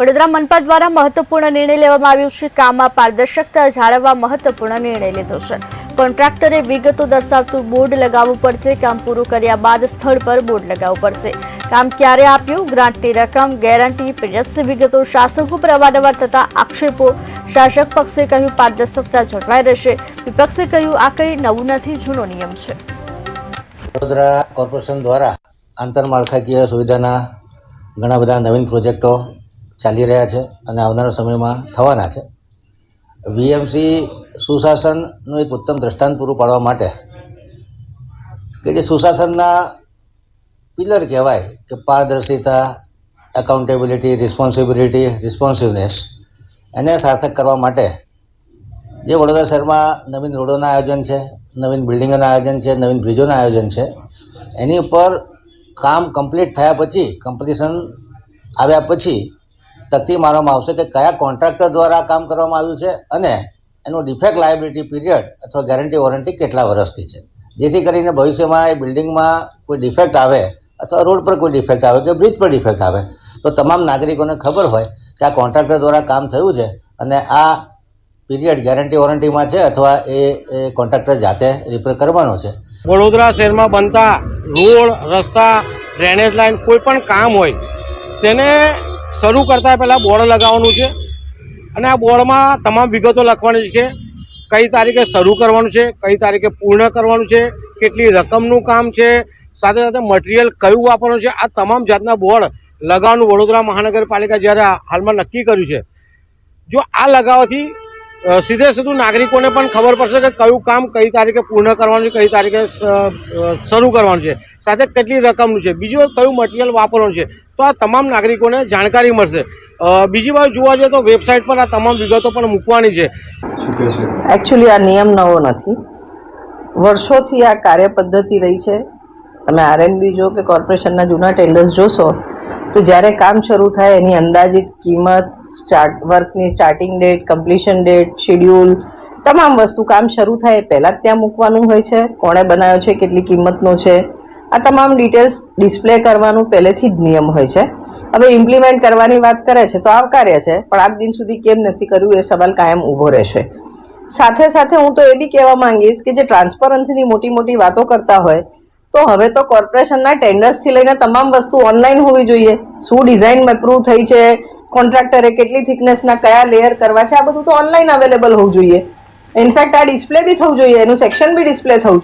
વડોદરા મનપા દ્વારા મહત્વપૂર્ણ નિર્ણય લેવામાં આવ્યો છે. કામમાં પારદર્શકતા જાળવવા મહત્વપૂર્ણ નિર્ણય લીધો છે. કોન્ટ્રાક્ટરે વિગતો દર્શાવતું બોર્ડ લગાવવું પડશે. કામ પૂરું કર્યા બાદ સ્થળ પર બોર્ડ લગાવવું પડશે. કામ ક્યારે આપ્યું? ગ્રાન્ટની રકમ, ગેરંટી પીરિયડ્સની વિગતો, શાસકો પર અવારનવાર થતા આક્ષેપો. શાસક પક્ષે કહ્યું, પારદર્શકતા જળવાઈ રહેશે. વિપક્ષે કહ્યું, આ કંઈ નવું નથી, જૂનો નિયમ છે. વડોદરા કોર્પોરેશન દ્વારા આંતરમાળખાકીય સુવિધાના ઘણા બધા નવીન પ્રોજેક્ટો ચાલી રહ્યા છે અને આવનારા સમયમાં થવાના છે. વીએમસી સુશાસનનું એક ઉત્તમ દ્રષ્ટાંત પૂરું પાડવા માટે કે જે સુશાસનના પિલર કહેવાય કે પારદર્શિતા એકાઉન્ટેબિલિટી રિસ્પોન્સિબિલિટી રિસ્પોન્સિવનેસ એને સાર્થક કરવા માટે જે વડોદરા શહેરમાં નવીન રોડોના આયોજન છે, નવીન બિલ્ડિંગોના આયોજન છે, નવીન બ્રિજોના આયોજન છે, એની ઉપર કામ કમ્પ્લીટ થયા પછી કમ્પ્લીશન આવ્યા પછી તકતી મારવામાં આવશે કે કયા કોન્ટ્રાક્ટર દ્વારા કામ કરવામાં આવ્યું છે અને એનું ડિફેક્ટ લાયબિલિટી પીરિયડ અથવા ગેરંટી વોરંટી કેટલા વર્ષથી છે. જેથી કરીને ભવિષ્યમાં એ બિલ્ડિંગમાં કોઈ ડિફેક્ટ આવે અથવા રોડ પર કોઈ ડિફેક્ટ આવે, કે બ્રિજ પર ડિફેક્ટ આવે, તો તમામ નાગરિકોને ખબર હોય કે આ કોન્ટ્રાક્ટર દ્વારા કામ થયું છે અને આ પીરિયડ ગેરંટી વોરંટીમાં છે અથવા એ કોન્ટ્રાક્ટર જાતે રિપેર કરવાનો છે. વડોદરા શહેરમાં બનતા રોડ, રસ્તા ડ્રેનેજ લાઇન કોઈ પણ કામ હોય, તેને શરૂ કરતા પહેલાં બોર્ડ લગાવવાનું છે. અને આ બોર્ડમાં તમામ વિગતો લખવાની છે કઈ તારીખે શરૂ કરવાનું છે, કઈ તારીખે પૂર્ણ કરવાનું છે, કેટલી રકમનું કામ છે, સાથે સાથે મટીરિયલ કયું વાપરવાનું છે, આ તમામ જાતના બોર્ડ લગાવવાનું વડોદરા મહાનગરપાલિકા જ્યારે હાલમાં નક્કી કર્યું છે. જો આ લગાવવાથી સીધે સીધું નાગરિકોને પણ ખબર પડશે કે કયું કામ કઈ તારીખે પૂર્ણ કરવાનું છે કઈ તારીખે શરૂ કરવાનું છે. સાથે કેટલી રકમનું છે? બીજું કયું મટીરિયલ વાપરવાનું છે? તો આ તમામ નાગરિકોને જાણકારી મળશે. બીજી બાજુ જોવા જઈએ તો વેબસાઇટ પર આ તમામ વિગતો પણ મૂકવાની છે. એકચ્યુઅલી આ નિયમ નવો નથી. વર્ષોથી આ કાર્ય પદ્ધતિ રહી છે. તમે આરએનબી જો કે કોર્પોરેશનના જૂના ટેન્ડર્સ જોશો તો જ્યારે કામ શરૂ થાય, એની અંદાજિત કિંમત, start, વર્કની starting date completion date schedule તમામ વસ્તુ કામ શરૂ થાય એ પહેલાં જ ત્યાં મૂકવાનું હોય છે. કોણે બનાવ્યો છે, કેટલી કિંમતનો છે, આ તમામ ડિટેલ્સ ડિસ્પ્લે કરવાનું પહેલેથી જ નિયમ હોય છે. હવે ઇમ્પ્લિમેન્ટ કરવાની વાત કરે છે, તો આવકાર્ય છે, પણ આજ દિન સુધી કેમ નથી કર્યું એ સવાલ કાયમ ઊભો રહેશે. સાથે સાથે હું તો એ બી કહેવા માંગીશ કે જે ટ્રાન્સપરન્સીની મોટી મોટી વાતો કરતા હોય તો હવે તો કોર્પોરેશનના ટેન્ડર્સથી લઈને તમામ વસ્તુ ઓનલાઈન હોવી જોઈએ. શું ડિઝાઇન એપ્રૂવ થઈ છે? કોન્ટ્રાક્ટરે કેટલી થિકનેસના કયા લેયર કરવા છે? આ બધું તો ઓનલાઈન અવેલેબલ હોવું જોઈએ. ઇનફેક્ટ આ ડિસ્પ્લે બી થવું જોઈએ. એનું સેક્શન બી ડિસ્પ્લે થવું